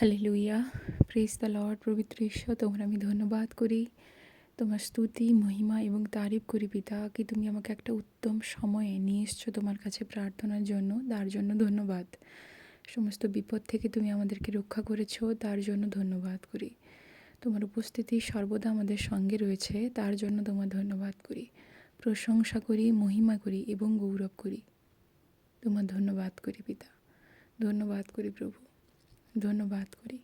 Hallelujah press the Lord পবিত্র ঈশ্বর তোমার আমি ধন্যবাদ করি। তোমার স্তুতি, মহিমা এবং তারিফ করি পিতা, কি তুমি আমাকে একটা উত্তম সময়ে নিয়ে এসছো তোমার কাছে প্রার্থনার জন্য, তার জন্য ধন্যবাদ। সমস্ত বিপদ থেকে তুমি আমাদেরকে রক্ষা করেছ, তার জন্য ধন্যবাদ করি। তোমার উপস্থিতি সর্বদা আমাদের সঙ্গে রয়েছে, তার জন্য তোমার ধন্যবাদ করি। প্রশংসা করি, মহিমা করি এবং গৌরব করি। তোমার ধন্যবাদ করি পিতা। ধন্যবাদ করি প্রভু। ধন্যবাদ করি।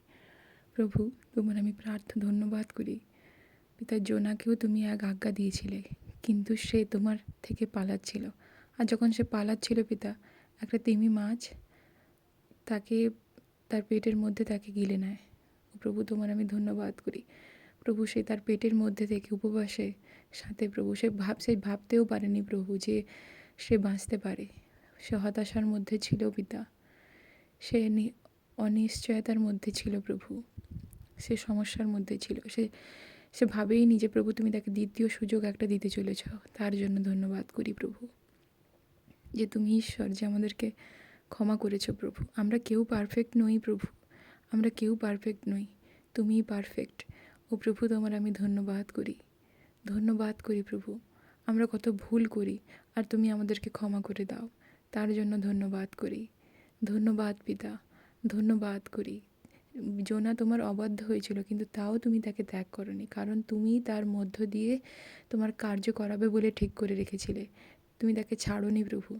প্রভু, তোমার আমি প্রার্থ ধন্যবাদ করি। পিতা জোনাকেও তুমি এক আজ্ঞা দিয়েছিলে, কিন্তু সে তোমার থেকে পালাচ্ছিল। আর যখন সে পালাচ্ছিল পিতা, একটা তিমি মাছ তাকে তার পেটের মধ্যে তাকে গিলে নেয়। প্রভু, তোমার আমি ধন্যবাদ করি। প্রভু, সে তার পেটের মধ্যে থেকে উপবাসে সাথে প্রভু, সে ভাব, সে ভাবতেও পারেনি প্রভু যে সে বাঁচতে পারে। সে হতাশার মধ্যে ছিল পিতা। সে অনিশ্চয়তার মধ্যে ছিল প্রভু। সে সমস্যার মধ্যে ছিল। সে সে ভাবেই নিজে প্রভু, তুমি তাকে দ্বিতীয় সুযোগ একটা দিতে চলেছ। তার জন্য ধন্যবাদ করি প্রভু। যে তুমি ঈশ্বর, যে আমাদেরকে ক্ষমা করেছ প্রভু। আমরা কেউ পারফেক্ট নই প্রভু। আমরা কেউ পারফেক্ট নই। তুমিই পারফেক্ট ও প্রভু, তোমার আমি ধন্যবাদ করি। ধন্যবাদ করি প্রভু। আমরা কত ভুল করি, আর তুমি আমাদেরকে ক্ষমা করে দাও। তার জন্য ধন্যবাদ করি। ধন্যবাদ পিতা। ধন্যবাদ করি। জোনা তোমার অবাধ্য হয়েছিল, কিন্তু তাও তুমি তাকে ত্যাগ করনি, কারণ তুমি তার মধ্য দিয়ে তোমার কার্য করাবে বলে ঠিক করে রেখেছিলে। তুমি তাকে ছাড়োনি প্রভু।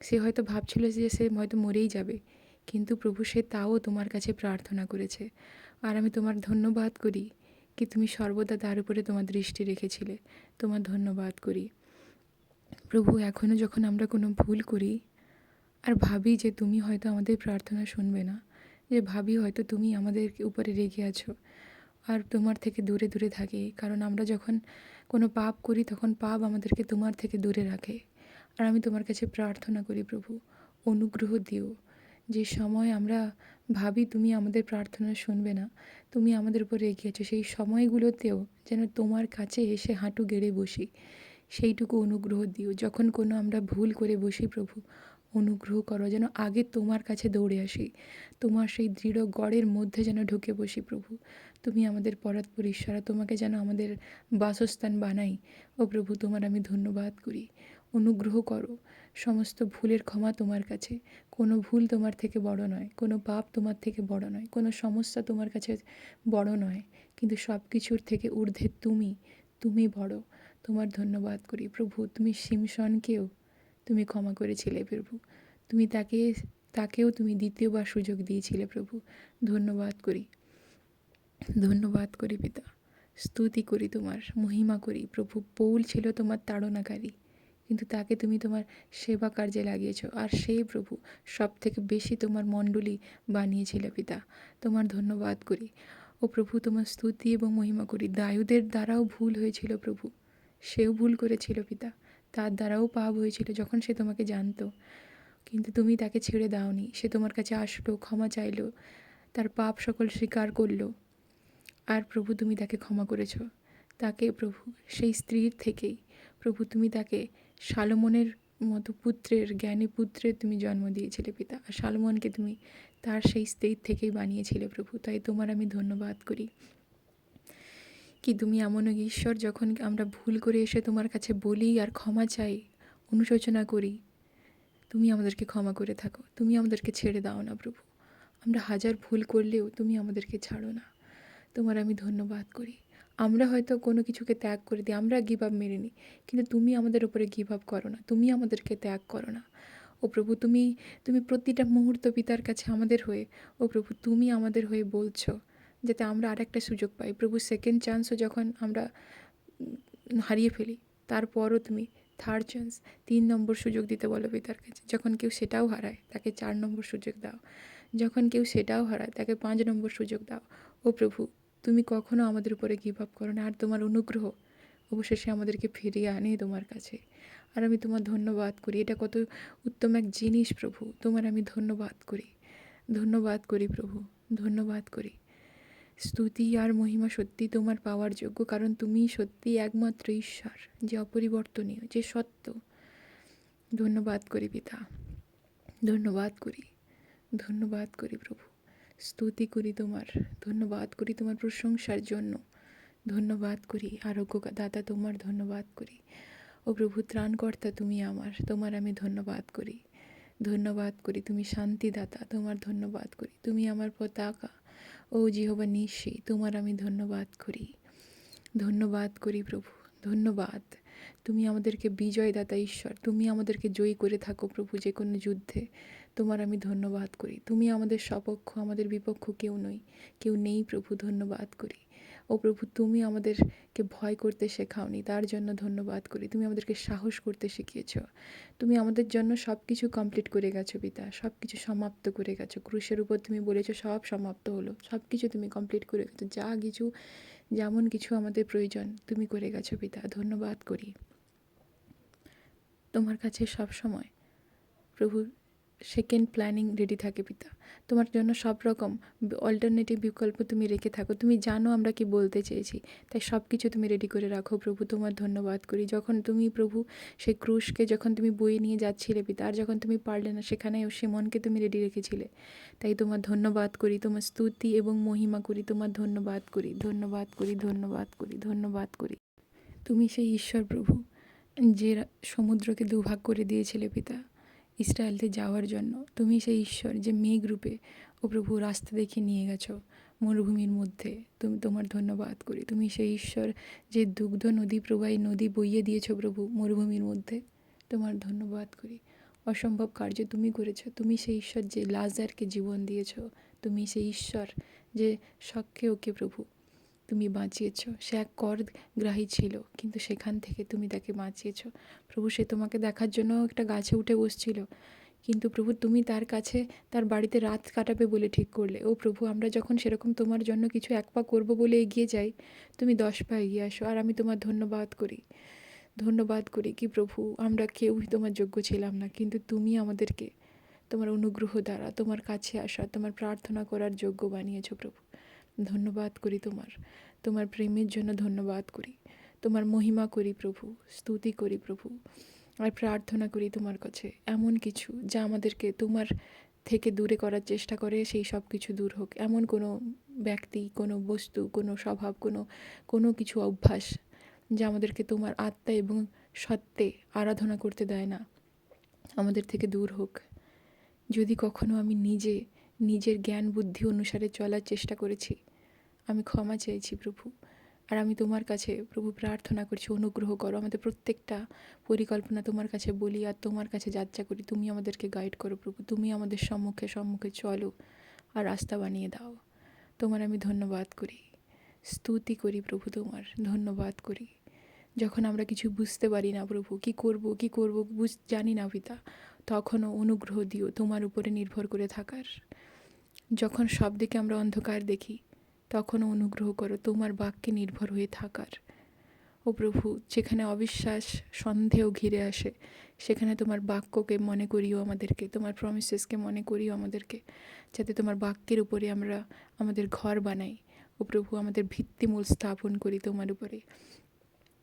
সে হয়তো ভাবছিল যে সে হয়তো মরেই যাবে, কিন্তু প্রভু সে তাও তোমার কাছে প্রার্থনা করেছে। আর আমি তোমার ধন্যবাদ করি কি তুমি সর্বদা তার উপরে তোমার দৃষ্টি রেখেছিলে। তোমার ধন্যবাদ করি। প্রভু এখনও যখন আমরা কোনো ভুল করি আর ভাবি যে তুমি হয়তো আমাদের প্রার্থনা শুনবে না, যে ভাবি হয়তো তুমি আমাদের উপরে রেগে আছো আর তোমার থেকে দূরে দূরে থাকি। কারণ আমরা যখন কোনো পাপ করি, তখন পাপ আমাদেরকে তোমার থেকে দূরে রাখে। আর আমি তোমার কাছে প্রার্থনা করি প্রভু, অনুগ্রহ দিও। যে সময় আমরা ভাবি তুমি আমাদের প্রার্থনা শুনবে না, তুমি আমাদের উপর রেগে আছো, সেই সময়গুলোতেও যেন তোমার কাছে এসে হাঁটু গেড়ে বসি। সেইটুকু অনুগ্রহ দিও। যখন কোনো আমরা ভুল করে বসি প্রভু অনুগ্রহ করো যেন আগে তোমার কাছে দৌড়ে আসি। তোমার সেই দৃঢ় গড়ের মধ্যে যেন ঢুকে বসি প্রভু। তুমি আমাদের পরাৎপর ঈশ্বরা, তোমাকে যেন আমাদের বাসস্থান বানাই। ও প্রভু, তোমার আমি ধন্যবাদ করি। অনুগ্রহ করো। সমস্ত ভুলের ক্ষমা তোমার কাছে। কোনো ভুল তোমার থেকে বড় নয়। কোনো পাপ তোমার থেকে বড় নয়। কোনো সমস্যা তোমার কাছে বড় নয়। কিন্তু সব কিছুর থেকে ঊর্ধ্বে তুমি তুমি বড়। তোমার ধন্যবাদ করি প্রভু। তুমি সিমশনকেও তুমি ক্ষমা করেছিলে প্রভু। তুমি তাকে, তাকেও তুমি দ্বিতীয়বার সুযোগ দিয়েছিলে প্রভু। ধন্যবাদ করি। ধন্যবাদ করি পিতা। স্তুতি করি তোমার, মহিমা করি। প্রভু, পৌল ছিল তোমার তাড়নাকারী। কিন্তু তাকে তুমি তোমার সেবা কার্যে লাগিয়েছ। আর সেই প্রভু সব থেকে বেশি তোমার মণ্ডলী বানিয়েছিলে পিতা। তোমার ধন্যবাদ করি। ও প্রভু, তোমার স্তুতি এবং মহিমা করি। দায়ুদের দ্বারাও ভুল হয়েছিল প্রভু। সেও ভুল করেছিল পিতা। তার দ্বারাও পাপ হয়েছিল যখন সে তোমাকে জানতো। কিন্তু তুমি তাকে ছেড়ে দাওনি। সে তোমার কাছে আসলো, ক্ষমা চাইলো, তার পাপ সকল স্বীকার করল। আর প্রভু, তুমি তাকে ক্ষমা করেছ। তাকে প্রভু, সেই স্ত্রীর থেকেই। প্রভু, তুমি তাকে শালমনের মতো পুত্রের, জ্ঞানী পুত্রের তুমি জন্ম দিয়েছিলে, পিতা। আর শালমনকে তুমি তার সেই স্ত্রীর থেকেই বানিয়েছিলে, প্রভু। তাই তোমার আমি ধন্যবাদ করি। কি তুমি এমন এক ঈশ্বর যখন আমরা ভুল করে এসে তোমার কাছে বলি আর ক্ষমা চাই, অনুশোচনা করি, তুমি আমাদেরকে ক্ষমা করে থাকো, তুমি আমাদেরকে ছেড়ে দাও না প্রভু। আমরা হাজার ভুল করলেও তুমি আমাদেরকে ছাড়ো না। তোমার আমি ধন্যবাদ করি। আমরা হয়তো কোনো কিছুকে ত্যাগ করে দিই, আমরা গিভ আপ মেনে নিই, কিন্তু তুমি আমাদের উপরে গিভ আপ করো না, তুমি আমাদেরকে ত্যাগ করো না। ও প্রভু, তুমি তুমি প্রতিটা মুহূর্ত পিতার কাছে আমাদের হয়ে, ও প্রভু, তুমি আমাদের হয়ে বলছো যাতে আমরা আরেকটা সুযোগ পাই। প্রভু সেকেন্ড চান্সও যখন আমরা হারিয়ে ফেলি, তারপরও তুমি থার্ড চান্স তিন নম্বর সুযোগ দিতে বলো পিতার কাছে। যখন কেউ সেটাও হারায়, তাকে চার নম্বর সুযোগ দাও। যখন কেউ সেটাও হারায়, তাকে পাঁচ নম্বর সুযোগ দাও। ও প্রভু, তুমি কখনো আমাদের উপরে গিভ আপ করো না, আর তোমার অনুগ্রহ অবশেষে আমাদেরকে ফিরিয়ে আনে তোমার কাছে। আর আমি তোমার ধন্যবাদ করি। এটা কত উত্তম এক জিনিস প্রভু। তোমার আমি ধন্যবাদ করি। ধন্যবাদ করি প্রভু। ধন্যবাদ করি। স্তুতি আর মহিমা সত্যি তোমার পাওয়ার যোগ্য, কারণ তুমি সত্যি একমাত্র ঈশ্বর, যে অপরিবর্তনীয়, যে সত্য। ধন্যবাদ করি পিতা। ধন্যবাদ করি। ধন্যবাদ করি প্রভু। স্তুতি করি তোমার। ধন্যবাদ করি তোমার প্রশংসার জন্য। ধন্যবাদ করি আরোগ্য দাতা তোমার, ধন্যবাদ করি। ও প্রভু, ত্রাণকর্তা তুমি আমার, তোমার আমি ধন্যবাদ করি। ধন্যবাদ করি তুমি শান্তিদাতা তোমার, ধন্যবাদ করি। তুমি আমার পতাকা ও জিহবা নিশি, তোমার আমি ধন্যবাদ করি। ধন্যবাদ করি প্রভু, ধন্যবাদ। তুমি আমাদেরকে বিজয়দাতা ঈশ্বর, তুমি আমাদেরকে জয়ী করে থাকো প্রভু যে কোনো যুদ্ধে। তোমার আমি ধন্যবাদ করি। তুমি আমাদের সপক্ষ, আমাদের বিপক্ষ কেউ নই, কেউ নেই প্রভু, ধন্যবাদ করি। ও প্রভু, তুমি আমাদেরকে ভয় করতে শেখাওনি, তার জন্য ধন্যবাদ করি। তুমি আমাদেরকে সাহস করতে শিখিয়েছ। তুমি আমাদের জন্য সব কিছু কমপ্লিট করে গেছো পিতা সব কিছু সমাপ্ত করে গেছো। ক্রুশের উপর তুমি বলেছ, সব সমাপ্ত হলো। সব কিছু তুমি কমপ্লিট করে গেছো। যা কিছু, যেমন কিছু আমাদের প্রয়োজন, তুমি করে গেছো পিতা। ধন্যবাদ করি। তোমার কাছে সব সময় প্রভু সেকেন্ড প্ল্যানিং রেডি থাকে পিতা। তোমার জন্য সব রকম অল্টারনেটিভ বিকল্প তুমি রেখে থাকো। তুমি জানো আমরা কি বলতে চেয়েছি, তাই সব কিছু তুমি রেডি করে রাখো। প্রভু, তোমার ধন্যবাদ করি। যখন তুমি প্রভু সেই ক্রুশকে যখন তুমি বয়ে নিয়ে যাচ্ছিলে পিতা, আর যখন তুমি পারলে না সেখানে সে মনকে তুমি রেডি রেখেছিলে। তাই তোমার ধন্যবাদ করি, তোমার স্তুতি এবং মহিমা করি, তোমার ধন্যবাদ করি ধন্যবাদ করি ধন্যবাদ করি ধন্যবাদ করি। তুমি সেই ঈশ্বর প্রভু, যে সমুদ্রকে দুভাগ করে দিয়েছিলে পিতা। ইসরায়েলতে যাওয়ার জন্য। তুমি সেই ঈশ্বর যে মেঘ রূপে ও প্রভু রাস্তা দেখে নিয়ে গেছো মরুভূমির মধ্যে। তুমি তোমার ধন্যবাদ করি। তুমি সেই ঈশ্বর যে দুগ্ধ নদী প্রবাহী নদী বইয়ে দিয়েছ প্রভু মরুভূমির মধ্যে। তোমার ধন্যবাদ করি। অসম্ভব কার্য তুমি করেছ। তুমি সেই ঈশ্বর যে লাজারকে জীবন দিয়েছ। তুমি সেই ঈশ্বর যে ওকে প্রভু তুমি বাঁচিয়েছ। সে এক কর গ্রাহী ছিল, কিন্তু সেখান থেকে তুমি তাকে বাঁচিয়েছ। প্রভু, সে তোমাকে দেখার জন্য একটা গাছে উঠে বসছিল। কিন্তু প্রভু, তুমি তার কাছে তার বাড়িতে রাত কাটাবে বলে ঠিক করলে। ও প্রভু, আমরা যখন সেরকম তোমার জন্য কিছু এক পা করব বলে এগিয়ে যাই, তুমি দশ পা এগিয়ে আসো, আর আমি তোমার ধন্যবাদ করি। ধন্যবাদ করি কি প্রভু, আমরা কেউই তোমার যোগ্য ছিলাম না, কিন্তু তুমি আমাদেরকে তোমার অনুগ্রহ দ্বারা, তোমার কাছে আসা, তোমার প্রার্থনা করার যোগ্য বানিয়েছো প্রভু। ধন্যবাদ করি তোমার। তোমার প্রেমের জন্য ধন্যবাদ করি। তোমার মহিমা করি প্রভু, স্তুতি করি প্রভু, আর প্রার্থনা করি তোমার কাছে। এমন কিছু যা আমাদেরকে তোমার থেকে দূরে করার চেষ্টা করে, সেই সব কিছু দূর হোক। এমন কোনো ব্যক্তি, কোনো বস্তু, কোনো স্বভাব, কোনো কোনো কিছু অভ্যাস যা আমাদেরকে তোমার আত্মা এবং সত্ত্বে আরাধনা করতে দেয় না। আমাদের থেকে দূর হোক। যদি কখনো আমি নিজে নিজের জ্ঞান বুদ্ধি অনুসারে চলার চেষ্টা করেছি। আমি ক্ষমা চাইছি প্রভু। আর আমি তোমার কাছে প্রভু প্রার্থনা করছি, অনুগ্রহ করো। আমাদের প্রত্যেকটা পরিকল্পনা তোমার কাছে বলি আর তোমার কাছে যাত্রা করি। তুমি আমাদেরকে গাইড করো প্রভু। তুমি আমাদের সম্মুখে সম্মুখে চলো আর রাস্তা বানিয়ে দাও। তোমার আমি ধন্যবাদ করি। স্তুতি করি প্রভু তোমার, ধন্যবাদ করি। যখন আমরা কিছু বুঝতে পারি না প্রভু, কি করব কি করব বুঝ, জানি না পিতা। তখনও অনুগ্রহ দিও তোমার উপরে নির্ভর করে থাকার। যখন সব দিকে আমরা অন্ধকার দেখি তখনও অনুগ্রহ করো, তোমার বাক্যে নির্ভর হয়ে থাকার। ও প্রভু, যেখানে অবিশ্বাস, সন্দেহ ঘিরে আসে, সেখানে তোমার বাক্যকে মনে করিও আমাদেরকে, তোমার প্রমিসেসকে মনে করিও আমাদেরকে, যাতে তোমার বাক্যের উপরে আমরা আমাদের ঘর বানাই। ও প্রভু, আমাদের ভিত্তিমূল স্থাপন করি তোমার উপরে।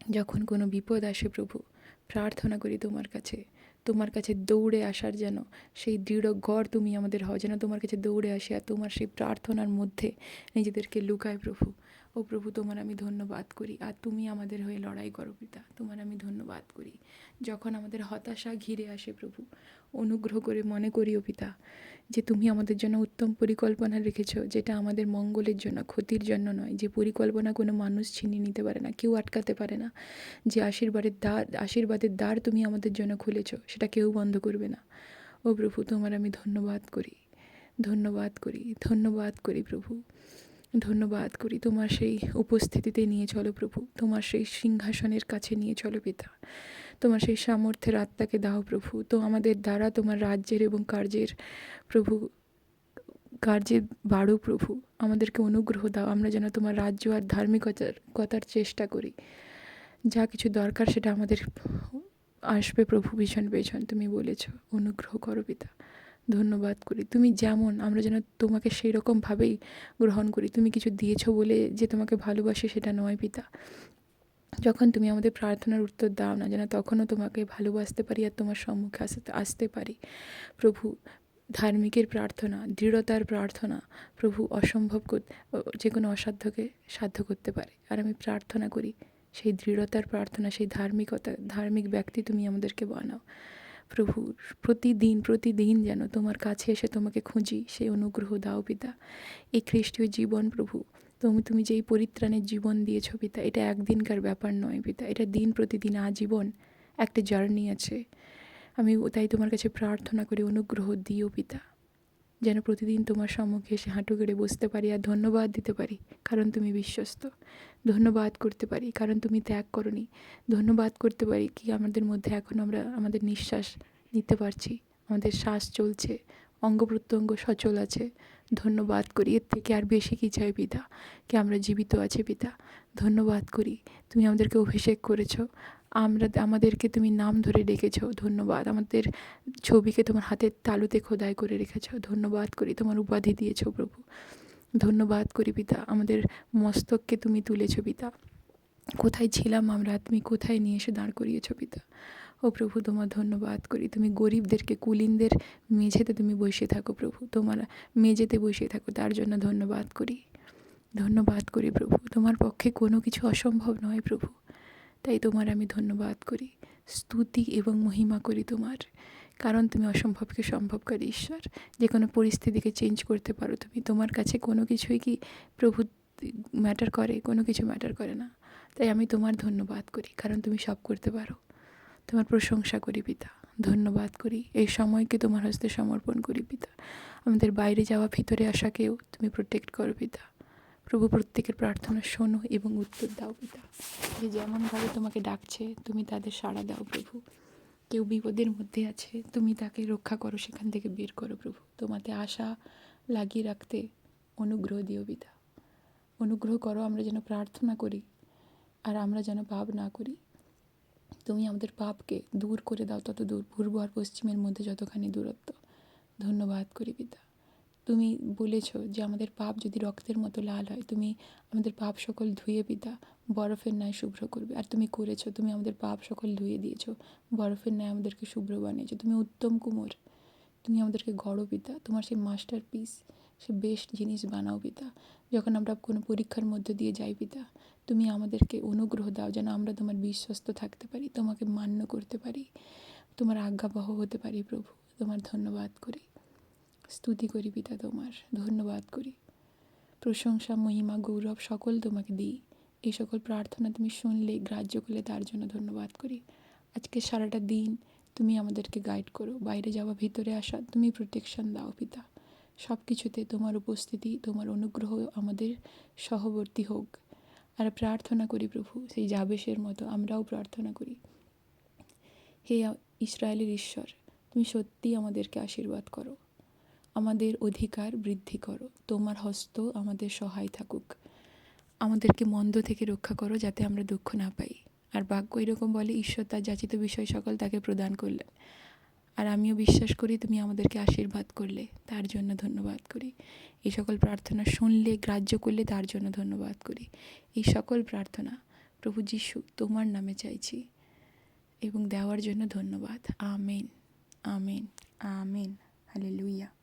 যখন কোনো বিপদ আসে প্রভু, প্রার্থনা করি তোমার কাছে। তোমার কাছে দৌড়ে আসার যেন সেই দৃঢ় গড় তুমি আমাদের হও, যেন তোমার কাছে দৌড়ে আসিয়া তোমার সেই প্রার্থনার মধ্যে নিজেদেরকে লুকায় প্রভু। ও প্রভু, তোমার আমি ধন্যবাদ করি। আর তুমি আমাদের হয়ে লড়াই করো পিতা, তোমার আমি ধন্যবাদ করি। যখন আমাদের হতাশা ঘিরে আসে প্রভু, অনুগ্রহ করে মনে করিও পিতা, যে তুমি আমাদের জন্য উত্তম পরিকল্পনা রেখেছ, যেটা আমাদের মঙ্গলের জন্য, ক্ষতির জন্য নয়। যে পরিকল্পনা কোনো মানুষ ছিনিয়ে নিতে পারে না, কেউ আটকাতে পারে না। যে আশীর্বাদের দ্বার আশীর্বাদের দ্বার তুমি আমাদের জন্য খুলেছ, সেটা কেউ বন্ধ করবে না। ও প্রভু, তোমার আমি ধন্যবাদ করি ধন্যবাদ করি ধন্যবাদ করি প্রভু। ধন্যবাদ করি। তোমার সেই উপস্থিতিতে নিয়ে চলো প্রভু। তোমার সেই সিংহাসনের কাছে নিয়ে চলো পিতা। তোমার সেই সামর্থ্যের আত্মাকে দাও প্রভু। তো আমাদের দ্বারা তোমার রাজ্যের এবং কার্যের প্রভু, কার্যের বাড়ো প্রভু, আমাদেরকে অনুগ্রহ দাও। আমরা যেন তোমার রাজ্য আর ধার্মিকতার কথার চেষ্টা করি। যা কিছু দরকার সেটা আমাদের আসবে প্রভু, ভীষণ পেছন তুমি বলেছ। অনুগ্রহ করো পিতা। ধন্যবাদ করি। তুমি যেমন, আমরা যেন তোমাকে সেই রকমভাবেই গ্রহণ করি। তুমি কিছু দিয়েছ বলে যে তোমাকে ভালোবাসি সেটা নয় পিতা। যখন তুমি আমাদের প্রার্থনার উত্তর দাও না যেন, তখনও তোমাকে ভালোবাসতে পারি আর তোমার সম্মুখে আসতে আসতে পারি। প্রভু, ধার্মিকের প্রার্থনা, দৃঢ়তার প্রার্থনা প্রভু অসম্ভব যে কোনো অসাধ্যকে সাধ্য করতে পারে। আর আমি প্রার্থনা করি, সেই দৃঢ়তার প্রার্থনা, সেই ধার্মিকতা, ধার্মিক ব্যক্তি তুমি আমাদেরকে বানাও। প্রভু, প্রতিদিন প্রতিদিন যেন তোমার কাছে এসে তোমাকে খুঁজি, সেই অনুগ্রহ দাও পিতা। এই খ্রিস্টীয় জীবন প্রভু, তুমি তুমি যেই পরিত্রাণের জীবন দিয়েছ পিতা, এটা একদিনকার ব্যাপার নয় পিতা, এটা দিন প্রতিদিন আজীবন একটা জার্নি আছে। আমি তাই তোমার কাছে প্রার্থনা করি, অনুগ্রহ দিও পিতা। যেন প্রতিদিন তোমার সম্মুখে এসে হাঁটু গেড়ে বসতে পারি আর ধন্যবাদ দিতে পারি, কারণ তুমি বিশ্বস্ত। ধন্যবাদ করতে পারি, কারণ তুমি ত্যাগ করনি। ধন্যবাদ করতে পারি কি আমাদের মধ্যে এখন আমরা আমাদের নিঃশ্বাস নিতে পারছি, আমাদের শ্বাস চলছে, অঙ্গ প্রত্যঙ্গ সচল আছে। ধন্যবাদ করি, এর থেকে আর বেশি কী চাই পিতা? কি আমরা জীবিত আছি পিতা? ধন্যবাদ করি, তুমি আমাদেরকে অভিষেক করেছ। আমরা আমাদেরকে তুমি নাম ধরে ডেকেছো, ধন্যবাদ। আমাদের ছবিকে তোমার হাতের তালুতে খোদাই করে রেখেছ, ধন্যবাদ করি। তোমার উপাধি দিয়েছ প্রভু। ধন্যবাদ করি পিতা। আমাদের মস্তককে তুমি তুলেছো পিতা। কোথায় ছিলাম আমরা? তুমি কোথায় নিয়ে এসে দাঁড় করিয়েছো পিতা? ও প্রভু, তোমার ধন্যবাদ করি। তুমি গরিবদেরকে, কুলিনদের মেঝেতে তুমি বসে থাকো প্রভু। তোমার মেঝেতে বসে থাকো, তার জন্য ধন্যবাদ করি। ধন্যবাদ করি প্রভু। তোমার পক্ষে কোনো কিছু অসম্ভব নয় প্রভু। তাই তোমার আমি ধন্যবাদ করি। স্তুতি এবং মহিমা করি তোমার। কারণ তুমি অসম্ভবকে সম্ভবকারী ঈশ্বর। যে কোনো পরিস্থিতিকে চেঞ্জ করতে পারো তুমি। তোমার কাছে কোনো কিছুই কি প্রভু ম্যাটার করে? কোনো কিছু ম্যাটার করে না। তাই আমি তোমার ধন্যবাদ করি। কারণ তুমি সব করতে পারো। তোমার প্রশংসা করি পিতা। ধন্যবাদ করি। এই সময়কে তোমার হস্তে সমর্পণ করি পিতা। আমাদের বাইরে যাওয়া, ভিতরে আসাকেও তুমি প্রোটেক্ট করো পিতা। প্রভু প্রত্যেকের প্রার্থনা শোনো এবং উত্তর দাও, পিতা। যে যেমনভাবে তোমাকে ডাকছে, তুমি তাদের সাড়া দাও, প্রভু। কেউ বিপদের মধ্যে আছে, তুমি তাকে রক্ষা করো, সেখান থেকে বের করো, প্রভু। তোমাতে আশা লাগিয়ে রাখতে অনুগ্রহ দিও, পিতা। অনুগ্রহ করো আমরা যেন প্রার্থনা করি আর আমরা যেন পাপ না করি। তুমি আমাদের পাপকে দূর করে দাও তত দূর পূর্ব আর পশ্চিমের মধ্যে যতখানি দূরত্ব। ধন্যবাদ করি, পিতা। তুমি বলেছ যে আমাদের পাপ যদি রক্তের মতো লাল হয়, তুমি আমাদের পাপ সকল ধুয়ে পিতা, বরফের ন্যায় শুভ্র করবে। আর তুমি করেছ, তুমি আমাদের পাপ সকল ধুয়ে দিয়েছ, বরফের ন্যায় আমাদেরকে শুভ্র বানিয়েছো। তুমি উত্তম কুমোর, তুমি আমাদেরকে গড়ো পিতা। তোমার সেই মাস্টার পিস সে বেস্ট জিনিস বানাও পিতা। যখন আমরা কোনো পরীক্ষার মধ্যে দিয়ে যাই পিতা, তুমি আমাদেরকে অনুগ্রহ দাও যেন আমরা তোমার বিশ্বস্ত থাকতে পারি, তোমাকে মান্য করতে পারি। তোমার আজ্ঞাবহ হতে পারি প্রভু, তোমার ধন্যবাদ করি। স্তুতি করি, পিতা তোমার। ধন্যবাদ করি। প্রশংসা, মহিমা, গৌরব সকল তোমাকে দিই। এই সকল প্রার্থনা তুমি শুনলে, গ্রাহ্য করলে, তার জন্য ধন্যবাদ করি। আজকে সারাটা দিন তুমি আমাদেরকে গাইড করো। বাইরে যাওয়া, ভিতরে আসা, তুমি প্রোটেকশন দাও, পিতা। সব কিছুতে তোমার উপস্থিতি, তোমার অনুগ্রহ আমাদের সহবর্তী হোক। আর প্রার্থনা করি প্রভু, সেই জাবেশের মতো আমরাও প্রার্থনা করি। হে ইসরায়েলের ঈশ্বর, তুমি সত্যিই আমাদেরকে আশীর্বাদ করো। আমাদের অধিকার বৃদ্ধি করো। তোমার হস্ত আমাদের সহায় থাকুক। আমাদেরকে মন্দ থেকে রক্ষা করো যাতে আমরা দুঃখ না পাই। আর বাক্য এরকম বলে, ঈশ্বর তার যাচিত বিষয় সকল তাকে প্রদান করলেন। আর আমিও বিশ্বাস করি তুমি আমাদেরকে আশীর্বাদ করলে, তার জন্য ধন্যবাদ করি। এই সকল প্রার্থনা শুনলে, গ্রাহ্য করলে, তার জন্য ধন্যবাদ করি। এই সকল প্রার্থনা প্রভু যিশু তোমার নামে চাইছি এবং দেওয়ার জন্য ধন্যবাদ। আমেন। আমেন। আমেন। হালেলুইয়া